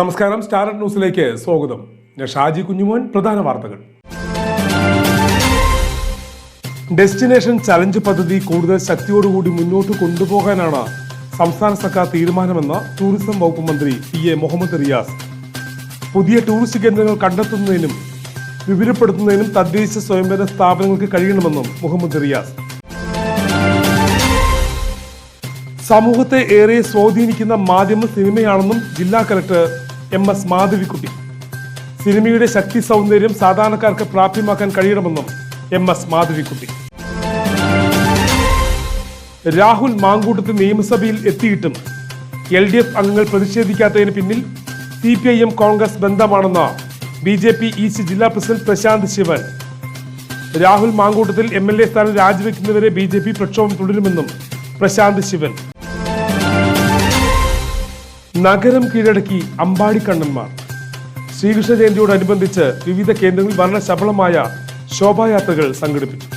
നമസ്കാരം സ്റ്റാർട്ട് ന്യൂസിലേക്ക് സ്വാഗതം. ഞാൻ ഷാജി കുഞ്ഞുമോൻ പ്രധാന വാർത്തകൾ. ഡെസ്റ്റിനേഷൻ ചലഞ്ച് പദ്ധതി കൂടുതൽ ശക്തിയോടുകൂടി മുന്നോട്ട് കൊണ്ടുപോകാനാണ് സംസ്ഥാന സർക്കാർ തീരുമാനമെന്ന് ടൂറിസം വകുപ്പ് മന്ത്രി പി എ മുഹമ്മദ് റിയാസ്. പുതിയ ടൂറിസ്റ്റ് കേന്ദ്രങ്ങൾ കണ്ടെത്തുന്നതിനും വിപുലപ്പെടുത്തുന്നതിനും തദ്ദേശ സ്വയംഭരണ സ്ഥാപനങ്ങൾക്ക് കഴിയണമെന്നും മുഹമ്മദ് റിയാസ്. സമൂഹത്തെ ഏറെ സ്വാധീനിക്കുന്ന മാധ്യമ സിനിമയാണെന്നും ജില്ലാ കലക്ടർ എം എസ് മാധവിക്കുട്ടി. സിനിമയുടെ ശക്തി സൗന്ദര്യം സാധാരണക്കാർക്ക് പ്രാപ്യമാക്കാൻ കഴിയണമെന്നും എം എസ് മാധവിക്കുട്ടി. രാഹുൽ മാങ്കൂട്ടത്ത് നിയമസഭയിൽ എത്തിയിട്ടും എൽ ഡി എഫ് അംഗങ്ങൾ പ്രതിഷേധിക്കാത്തതിന് പിന്നിൽ C P I M Congress ബന്ധമാണെന്ന് B J P east ജില്ലാ president Prashanth Sivan. Rahul Mankoottathil M L A സ്ഥാനം രാജിവെക്കുന്നവരെ ബി ജെ പി പ്രക്ഷോഭം തുടരുമെന്നും പ്രശാന്ത് ശിവൻ. നഗരം കീഴടക്കി അമ്പാടിക്കണ്ണന്മാർ ശ്രീകൃഷ്ണ ജയന്തിയോടനുബന്ധിച്ച് വിവിധ കേന്ദ്രങ്ങളിൽ വർണശബളമായ ശോഭായാത്രകൾ സംഘടിപ്പിച്ചു.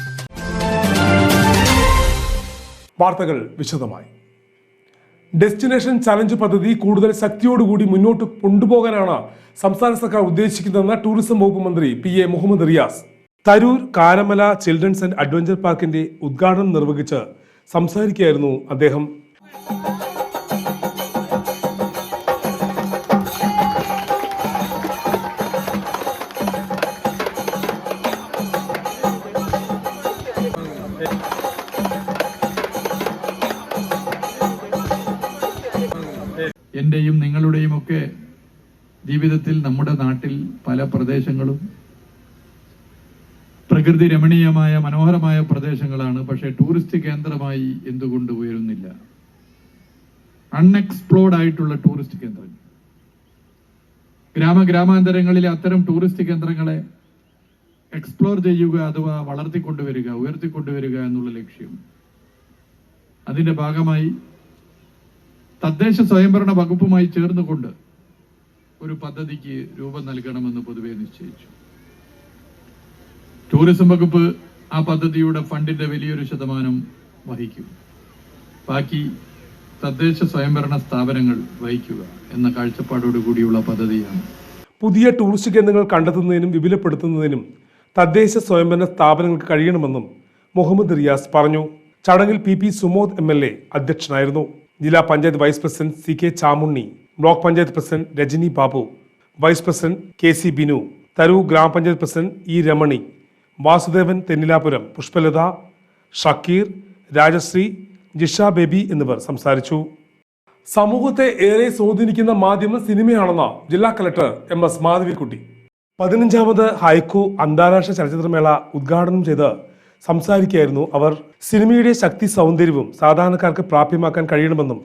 വാർത്തകൾ വിശദമായി. ഡെസ്റ്റിനേഷൻ ചലഞ്ച് പദ്ധതി കൂടുതൽ ശക്തിയോടുകൂടി മുന്നോട്ട് കൊണ്ടുപോകാനാണ് സംസ്ഥാന സർക്കാർ ഉദ്ദേശിക്കുന്നതെന്ന് ടൂറിസം വകുപ്പ് മന്ത്രി P A Muhammad Riyas. Tarur Karamala children's and adventure പാർക്കിന്റെ ഉദ്ഘാടനം നിർവഹിച്ച് സംസാരിക്കുകയായിരുന്നു അദ്ദേഹം. എന്റെയും നിങ്ങളുടെയും ഒക്കെ ജീവിതത്തിൽ നമ്മുടെ നാട്ടിൽ പല പ്രദേശങ്ങളും പ്രകൃതി രമണീയമായ മനോഹരമായ പ്രദേശങ്ങളാണ്. പക്ഷേ ടൂറിസ്റ്റ് കേന്ദ്രമായി എന്തുകൊണ്ട് ഉയരുന്നില്ല? അൺഎക്സ്പ്ലോർഡ് ആയിട്ടുള്ള ടൂറിസ്റ്റ് കേന്ദ്രങ്ങൾ. ഗ്രാമ ഗ്രാമാന്തരങ്ങളിലെ അത്തരം ടൂറിസ്റ്റ് കേന്ദ്രങ്ങളെ എക്സ്പ്ലോർ ചെയ്യുക അഥവാ വളർത്തിക്കൊണ്ടുവരിക ഉയർത്തിക്കൊണ്ടുവരിക എന്നുള്ള ലക്ഷ്യം. അതിന്റെ ഭാഗമായി തദ്ദേശ സ്വയംഭരണ വകുപ്പുമായി ചേർന്നുകൊണ്ട് ഒരു പദ്ധതിക്ക് രൂപം നൽകണമെന്ന് പൊതുവെ നിശ്ചയിച്ചു. ടൂറിസം വകുപ്പ് ആ പദ്ധതിയുടെ ഫണ്ടിന്റെ വലിയൊരു ശതമാനം വഹിക്കും. ബാക്കി തദ്ദേശ സ്വയംഭരണ സ്ഥാപനങ്ങൾ വഹിക്കുക എന്ന കാഴ്ചപ്പാടോടു കൂടിയുള്ള പദ്ധതിയാണ്. പുതിയ ടൂറിസ്റ്റ് കേന്ദ്രങ്ങൾ കണ്ടെത്തുന്നതിനും വിപുലപ്പെടുത്തുന്നതിനും തദ്ദേശ സ്വയംഭരണ സ്ഥാപനങ്ങൾക്ക് കഴിയണമെന്നും മുഹമ്മദ് റിയാസ് പറഞ്ഞു. ചടങ്ങിൽ P P Sumod M L A അധ്യക്ഷനായിരുന്നു. ജില്ലാ panchayat vice president C K Chamunni block panchayat president Rajani Babu vice president K C Binu Tarur ഗ്രാമപഞ്ചായത്ത് പ്രസിഡന്റ് ഇ രമണി വാസുദേവൻ തെന്നിലാപുരം പുഷ്പലത ഷക്കീർ രാജശ്രീ ജിഷ ബേബി എന്നിവർ സംസാരിച്ചു. സമൂഹത്തെ ഏറെ സ്വാധീനിക്കുന്ന മാധ്യമം സിനിമയാണെന്ന ജില്ലാ കലക്ടർ എം എസ് മാധവിക്കുട്ടി. പതിനഞ്ചാമത് ഹൈക്കു അന്താരാഷ്ട്ര ചലച്ചിത്രമേള ഉദ്ഘാടനം ചെയ്ത് സംസാരിക്കുകയായിരുന്നു അവർ. സിനിമയുടെ ശക്തി സൗന്ദര്യവും സാധാരണക്കാർക്ക് പ്രാപ്യമാക്കാൻ കഴിയണമെന്നും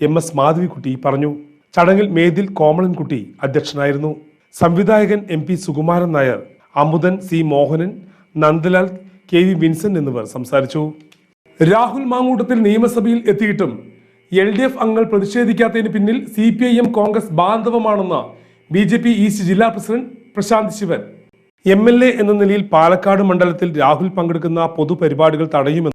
എം എസ് മാധവിക്കുട്ടി പറഞ്ഞു. ചടങ്ങിൽ മേതിൽ കോമളൻകുട്ടി അധ്യക്ഷനായിരുന്നു. സംവിധായകൻ M P Sukumaran Nair Amudhan C Mohanan Nandalal K V Vincent എന്നിവർ സംസാരിച്ചു. രാഹുൽ മാങ്ങൂട്ടത്തിൽ നിയമസഭയിൽ എത്തിയിട്ടും എൽ ഡി എഫ് അംഗങ്ങൾ പ്രതിഷേധിക്കാത്തതിന് പിന്നിൽ C P I M Congress ബാന്ധവമാണെന്ന് B J P east ജില്ലാ president Prashanth Sivan M L A എന്ന നിലയിൽ പാലക്കാട് മണ്ഡലത്തിൽ രാഹുൽ പങ്കെടുക്കുന്ന പൊതുപരിപാടികൾ തടയുമെന്ന്